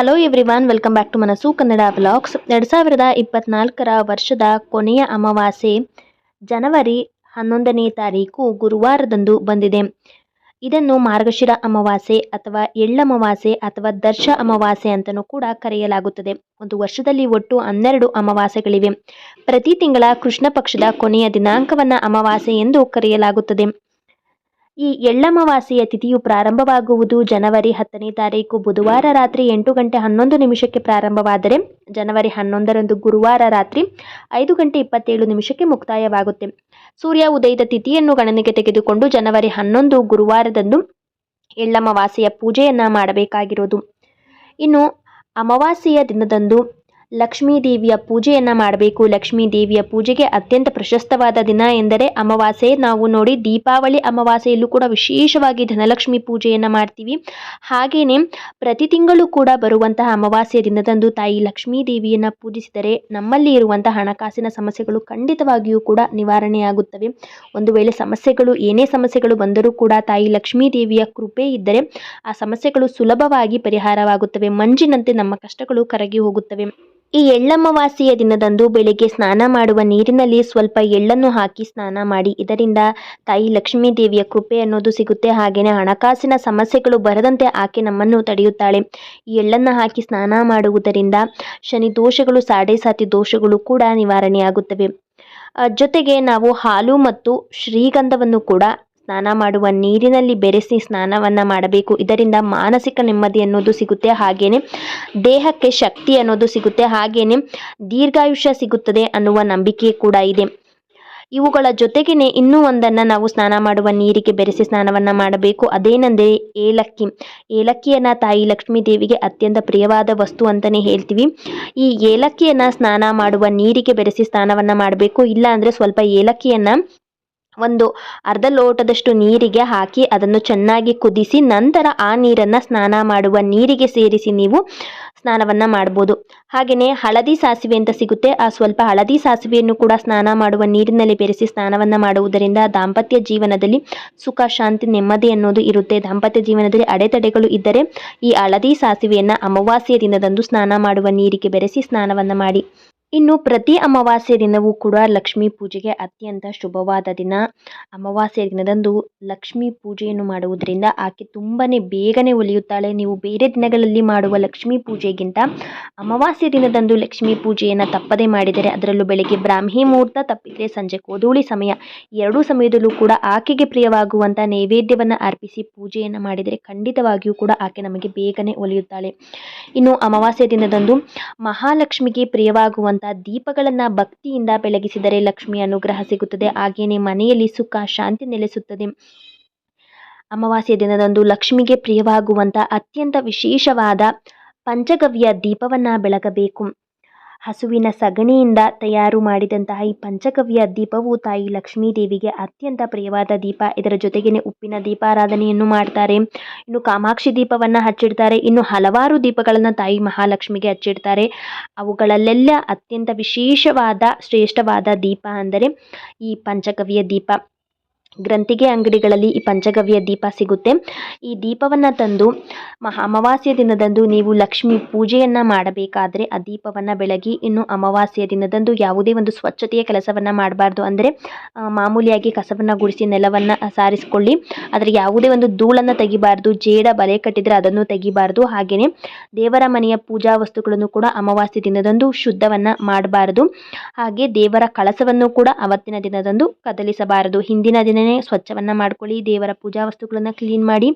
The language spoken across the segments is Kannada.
Hello everyone welcome back to Manasu Kannada blogs ಎರಡು ಸಾವಿರದ ಇಪ್ಪತ್ನಾಲ್ಕರ ವರ್ಷದ ಕೊನೆಯ ಅಮಾವಾಸ್ಯೆ, ಜನವರಿ ಹನ್ನೊಂದನೇ ತಾರೀಕು ಗುರುವಾರದಂದು ಬಂದಿದೆ. ಇದನ್ನು ಮಾರ್ಗಶಿರ ಅಮಾವಾಸ್ಯೆ ಅಥವಾ ಎಳ್ಳಮಾವಾಸ್ಯೆ ಅಥವಾ ದರ್ಶ ಅಮಾವಾಸ್ಯೆ ಅಂತಲೂ ಕೂಡ ಕರೆಯಲಾಗುತ್ತದೆ. ಒಂದು ವರ್ಷದಲ್ಲಿ ಒಟ್ಟು ಹನ್ನೆರಡು ಅಮಾವಾಸ್ಯೆಗಳಿವೆ. ಪ್ರತಿ ತಿಂಗಳ ಕೃಷ್ಣ ಪಕ್ಷದ ಕೊನೆಯ ದಿನಾಂಕವನ್ನು ಅಮಾವಾಸ್ಯೆ ಎಂದು ಕರೆಯಲಾಗುತ್ತದೆ. ಈ ಎಳ್ಳಮವಾಸೆಯ ತಿಥಿಯು ಪ್ರಾರಂಭವಾಗುವುದು ಜನವರಿ ಹತ್ತನೇ ತಾರೀಕು ಬುಧವಾರ ರಾತ್ರಿ ಎಂಟು ಗಂಟೆ ಹನ್ನೊಂದು ನಿಮಿಷಕ್ಕೆ ಪ್ರಾರಂಭವಾದರೆ ಜನವರಿ ಹನ್ನೊಂದರಂದು ಗುರುವಾರ ರಾತ್ರಿ ಐದು ಗಂಟೆ ಇಪ್ಪತ್ತೇಳು ನಿಮಿಷಕ್ಕೆ ಮುಕ್ತಾಯವಾಗುತ್ತೆ. ಸೂರ್ಯ ಉದಯದ ತಿಥಿಯನ್ನು ಗಣನೆಗೆ ತೆಗೆದುಕೊಂಡು ಜನವರಿ ಹನ್ನೊಂದು ಗುರುವಾರದಂದು ಎಳ್ಳಮವಾಸೆಯ ಪೂಜೆಯನ್ನು ಮಾಡಬೇಕಾಗಿರೋದು. ಇನ್ನು ಅಮಾವಾಸ್ಯೆಯ ದಿನದಂದು ಲಕ್ಷ್ಮೀ ದೇವಿಯ ಪೂಜೆಯನ್ನು ಮಾಡಬೇಕು. ಲಕ್ಷ್ಮೀ ದೇವಿಯ ಪೂಜೆಗೆ ಅತ್ಯಂತ ಪ್ರಶಸ್ತವಾದ ದಿನ ಎಂದರೆ ಅಮಾವಾಸ್ಯೆ. ನಾವು ನೋಡಿ ದೀಪಾವಳಿ ಅಮಾವಾಸ್ಯೆಯಲ್ಲೂ ಕೂಡ ವಿಶೇಷವಾಗಿ ಧನಲಕ್ಷ್ಮಿ ಪೂಜೆಯನ್ನು ಮಾಡ್ತೀವಿ. ಹಾಗೆಯೇ ಪ್ರತಿ ತಿಂಗಳು ಕೂಡ ಬರುವಂತಹ ಅಮಾವಾಸ್ಯೆ ದಿನದಂದು ತಾಯಿ ಲಕ್ಷ್ಮೀ ದೇವಿಯನ್ನು ಪೂಜಿಸಿದರೆ ನಮ್ಮಲ್ಲಿ ಇರುವಂತಹ ಹಣಕಾಸಿನ ಸಮಸ್ಯೆಗಳು ಖಂಡಿತವಾಗಿಯೂ ಕೂಡ ನಿವಾರಣೆಯಾಗುತ್ತವೆ. ಒಂದು ವೇಳೆ ಸಮಸ್ಯೆಗಳು, ಏನೇ ಸಮಸ್ಯೆಗಳು ಬಂದರೂ ಕೂಡ ತಾಯಿ ಲಕ್ಷ್ಮೀ ದೇವಿಯ ಕೃಪೆ ಇದ್ದರೆ ಆ ಸಮಸ್ಯೆಗಳು ಸುಲಭವಾಗಿ ಪರಿಹಾರವಾಗುತ್ತವೆ. ಮಂಜಿನಂತೆ ನಮ್ಮ ಕಷ್ಟಗಳು ಕರಗಿ ಹೋಗುತ್ತವೆ. ಈ ಎಳ್ಳಮವಾಸಿಯ ದಿನದಂದು ಬೆಳಿಗ್ಗೆ ಸ್ನಾನ ಮಾಡುವ ನೀರಿನಲ್ಲಿ ಸ್ವಲ್ಪ ಎಳ್ಳನ್ನು ಹಾಕಿ ಸ್ನಾನ ಮಾಡಿ, ಇದರಿಂದ ತಾಯಿ ಲಕ್ಷ್ಮೀ ದೇವಿಯ ಕೃಪೆ ಅನ್ನೋದು ಸಿಗುತ್ತೆ. ಹಾಗೆಯೇ ಹಣಕಾಸಿನ ಸಮಸ್ಯೆಗಳು ಬರದಂತೆ ಆಕೆ ನಮ್ಮನ್ನು ತಡೆಯುತ್ತಾಳೆ. ಈ ಎಳ್ಳನ್ನು ಹಾಕಿ ಸ್ನಾನ ಮಾಡುವುದರಿಂದ ಶನಿ ದೋಷಗಳು, ಸಾಡೆ ಸಾತಿ ದೋಷಗಳು ಕೂಡ ನಿವಾರಣೆಯಾಗುತ್ತವೆ. ಜೊತೆಗೆ ನಾವು ಹಾಲು ಮತ್ತು ಶ್ರೀಗಂಧವನ್ನು ಕೂಡ ಸ್ನಾನ ಮಾಡುವ ನೀರಿನಲ್ಲಿ ಬೆರೆಸಿ ಸ್ನಾನವನ್ನು ಮಾಡಬೇಕು. ಇದರಿಂದ ಮಾನಸಿಕ ನೆಮ್ಮದಿ ಅನ್ನೋದು ಸಿಗುತ್ತೆ, ಹಾಗೇನೆ ದೇಹಕ್ಕೆ ಶಕ್ತಿ ಅನ್ನೋದು ಸಿಗುತ್ತೆ, ಹಾಗೇನೆ ದೀರ್ಘಾಯುಷ್ಯ ಸಿಗುತ್ತದೆ ಅನ್ನುವ ನಂಬಿಕೆ ಕೂಡ ಇದೆ. ಇವುಗಳ ಜೊತೆಗೇನೆ ಇನ್ನೂ ಒಂದನ್ನು ನಾವು ಸ್ನಾನ ಮಾಡುವ ನೀರಿಗೆ ಬೆರೆಸಿ ಸ್ನಾನವನ್ನು ಮಾಡಬೇಕು. ಅದೇನೆಂದರೆ ಏಲಕ್ಕಿ. ಏಲಕ್ಕಿಯನ್ನು ತಾಯಿ ಲಕ್ಷ್ಮೀ ದೇವಿಗೆ ಅತ್ಯಂತ ಪ್ರಿಯವಾದ ವಸ್ತು ಅಂತಲೇ ಹೇಳ್ತೀವಿ. ಈ ಏಲಕ್ಕಿಯನ್ನು ಸ್ನಾನ ಮಾಡುವ ನೀರಿಗೆ ಬೆರೆಸಿ ಸ್ನಾನವನ್ನು ಮಾಡಬೇಕು. ಇಲ್ಲ ಅಂದರೆ ಸ್ವಲ್ಪ ಏಲಕ್ಕಿಯನ್ನು ಒಂದು ಅರ್ಧ ಲೋಟದಷ್ಟು ನೀರಿಗೆ ಹಾಕಿ ಅದನ್ನು ಚೆನ್ನಾಗಿ ಕುದಿಸಿ ನಂತರ ಆ ನೀರನ್ನು ಸ್ನಾನ ಮಾಡುವ ನೀರಿಗೆ ಸೇರಿಸಿ ನೀವು ಸ್ನಾನವನ್ನು ಮಾಡ್ಬೋದು. ಹಾಗೆಯೇ ಹಳದಿ ಸಾಸಿವೆ ಅಂತ ಸಿಗುತ್ತೆ. ಆ ಸ್ವಲ್ಪ ಹಳದಿ ಸಾಸಿವೆಯನ್ನು ಕೂಡ ಸ್ನಾನ ಮಾಡುವ ನೀರಿನಲ್ಲಿ ಬೆರೆಸಿ ಸ್ನಾನವನ್ನು ಮಾಡುವುದರಿಂದ ದಾಂಪತ್ಯ ಜೀವನದಲ್ಲಿ ಸುಖ, ಶಾಂತಿ, ನೆಮ್ಮದಿ ಅನ್ನೋದು ಇರುತ್ತೆ. ದಾಂಪತ್ಯ ಜೀವನದಲ್ಲಿ ಅಡೆತಡೆಗಳು ಇದ್ದರೆ ಈ ಹಳದಿ ಸಾಸಿವೆಯನ್ನು ಅಮಾವಾಸ್ಯೆಯ ದಿನದಂದು ಸ್ನಾನ ಮಾಡುವ ನೀರಿಗೆ ಬೆರೆಸಿ ಸ್ನಾನವನ್ನು ಮಾಡಿ. ಇನ್ನು ಪ್ರತಿ ಅಮಾವಾಸ್ಯೆ ದಿನವೂ ಕೂಡ ಲಕ್ಷ್ಮೀ ಪೂಜೆಗೆ ಅತ್ಯಂತ ಶುಭವಾದ ದಿನ. ಅಮಾವಾಸ್ಯೆ ದಿನದಂದು ಲಕ್ಷ್ಮೀ ಪೂಜೆಯನ್ನು ಮಾಡುವುದರಿಂದ ಆಕೆ ತುಂಬಾ ಬೇಗನೆ ಒಲಿಯುತ್ತಾಳೆ. ನೀವು ಬೇರೆ ದಿನಗಳಲ್ಲಿ ಮಾಡುವ ಲಕ್ಷ್ಮೀ ಪೂಜೆಗಿಂತ ಅಮಾವಾಸ್ಯೆ ದಿನದಂದು ಲಕ್ಷ್ಮೀ ಪೂಜೆಯನ್ನು ತಪ್ಪದೆ ಮಾಡಿದರೆ ಅದರಲ್ಲೂ ಬೆಳಗ್ಗೆ ಬ್ರಾಹ್ಮಿ ಮುಹೂರ್ತ ತಪ್ಪಿದರೆ ಸಂಜೆ ಕೋದೂಳಿ ಸಮಯ ಎರಡೂ ಸಮಯದಲ್ಲೂ ಕೂಡ ಆಕೆಗೆ ಪ್ರಿಯವಾಗುವಂಥ ನೈವೇದ್ಯವನ್ನು ಅರ್ಪಿಸಿ ಪೂಜೆಯನ್ನು ಮಾಡಿದರೆ ಖಂಡಿತವಾಗಿಯೂ ಕೂಡ ಆಕೆ ನಮಗೆ ಬೇಗನೆ ಒಲಿಯುತ್ತಾಳೆ. ಇನ್ನು ಅಮಾವಾಸ್ಯೆ ದಿನದಂದು ಮಹಾಲಕ್ಷ್ಮಿಗೆ ಪ್ರಿಯವಾಗುವಂಥ ದೀಪಗಳನ್ನು ಭಕ್ತಿಯಿಂದ ಬೆಳಗಿಸಿದರೆ ಲಕ್ಷ್ಮಿ ಅನುಗ್ರಹ ಸಿಗುತ್ತದೆ. ಹಾಗೆಯೇ ಮನೆಯಲ್ಲಿ ಸುಖ, ಶಾಂತಿ ನೆಲೆಸುತ್ತದೆ. ಅಮಾವಾಸ್ಯ ದಿನದಂದು ಲಕ್ಷ್ಮಿಗೆ ಪ್ರಿಯವಾಗುವಂತಹ ಅತ್ಯಂತ ವಿಶೇಷವಾದ ಪಂಚಗವ್ಯ ದೀಪವನ್ನು ಬೆಳಗಬೇಕು. ಹಸುವಿನ ಸಗಣಿಯಿಂದ ತಯಾರು ಮಾಡಿದಂತಹ ಈ ಪಂಚಗವ್ಯ ದೀಪವು ತಾಯಿ ಲಕ್ಷ್ಮೀ ದೇವಿಗೆ ಅತ್ಯಂತ ಪ್ರಿಯವಾದ ದೀಪ. ಇದರ ಜೊತೆಗೇನೆ ಉಪ್ಪಿನ ದೀಪಾರಾಧನೆಯನ್ನು ಮಾಡ್ತಾರೆ. ಇನ್ನು ಕಾಮಾಕ್ಷಿ ದೀಪವನ್ನು ಹಚ್ಚಿಡ್ತಾರೆ. ಇನ್ನು ಹಲವಾರು ದೀಪಗಳನ್ನು ತಾಯಿ ಮಹಾಲಕ್ಷ್ಮಿಗೆ ಹಚ್ಚಿಡ್ತಾರೆ. ಅವುಗಳಲ್ಲೆಲ್ಲ ಅತ್ಯಂತ ವಿಶೇಷವಾದ, ಶ್ರೇಷ್ಠವಾದ ದೀಪ ಅಂದರೆ ಈ ಪಂಚಗವ್ಯ ದೀಪ. ಗ್ರಂಥಿಗೆ ಅಂಗಡಿಗಳಲ್ಲಿ ಈ ಪಂಚಗವ್ಯ ದೀಪ ಸಿಗುತ್ತೆ. ಈ ದೀಪವನ್ನು ತಂದು ಮಹಾ ಅಮಾವಾಸ್ಯ ದಿನದಂದು ನೀವು ಲಕ್ಷ್ಮಿ ಪೂಜೆಯನ್ನು ಮಾಡಬೇಕಾದ್ರೆ ಆ ದೀಪವನ್ನು ಬೆಳಗಿ ಇನ್ನು ಅಮಾವಾಸ್ಯ ದಿನದಂದು ಯಾವುದೇ ಒಂದು ಸ್ವಚ್ಛತೆಯ ಕೆಲಸವನ್ನು ಮಾಡಬಾರ್ದು ಅಂದರೆ ಮಾಮೂಲಿಯಾಗಿ ಕಸವನ್ನು ಗುಡಿಸಿ ನೆಲವನ್ನು ಸಾರಿಸಿಕೊಳ್ಳಿ. ಆದರೆ ಯಾವುದೇ ಒಂದು ಧೂಳನ್ನು ತೆಗಿಬಾರ್ದು, ಜೇಡ ಬಲೆ ಕಟ್ಟಿದರೆ ಅದನ್ನು ತೆಗಿಬಾರ್ದು. ಹಾಗೆಯೇ ದೇವರ ಮನೆಯ ಪೂಜಾ ವಸ್ತುಗಳನ್ನು ಕೂಡ ಅಮಾವಾಸ್ಯ ದಿನದಂದು ಶುದ್ಧವನ್ನು ಮಾಡಬಾರ್ದು. ಹಾಗೆ ದೇವರ ಕಳಸವನ್ನು ಕೂಡ ಅವತ್ತಿನ ದಿನದಂದು ಕದಲಿಸಬಾರದು. ಹಿಂದಿನ ದಿನ ಸ್ವಚ್ಛವನ್ನು ಮಾಡ್ಕೊಳ್ಳಿ, ದೇವರ ಪೂಜಾ ವಸ್ತುಗಳನ್ನು ಕ್ಲೀನ್ ಮಾಡಿ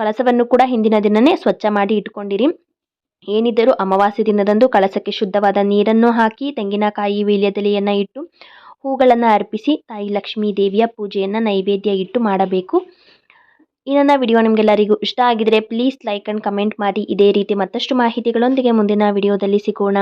ಕಳಸವನ್ನು ಕೂಡ ಹಿಂದಿನ ದಿನನೇ ಸ್ವಚ್ಛ ಮಾಡಿ ಇಟ್ಕೊಂಡಿರಿ. ಏನಿದ್ದರೂ ಅಮಾವಾಸ್ಯೆ ದಿನದಂದು ಕಳಸಕ್ಕೆ ಶುದ್ಧವಾದ ನೀರನ್ನು ಹಾಕಿ, ತೆಂಗಿನಕಾಯಿ ವೀಳ್ಯದೆಲೆಯನ್ನು ಇಟ್ಟು, ಹೂಗಳನ್ನು ಅರ್ಪಿಸಿ, ತಾಯಿ ಲಕ್ಷ್ಮೀ ದೇವಿಯ ಪೂಜೆಯನ್ನು ನೈವೇದ್ಯ ಇಟ್ಟು ಮಾಡಬೇಕು. ಈ ನನ್ನ ವಿಡಿಯೋ ನಿಮಗೆಲ್ಲರಿಗೂ ಇಷ್ಟ ಆಗಿದರೆ ಪ್ಲೀಸ್ ಲೈಕ್ ಆ್ಯಂಡ್ ಕಮೆಂಟ್ ಮಾಡಿ. ಇದೇ ರೀತಿ ಮತ್ತಷ್ಟು ಮಾಹಿತಿಗಳೊಂದಿಗೆ ಮುಂದಿನ ವಿಡಿಯೋದಲ್ಲಿ ಸಿಗೋಣ.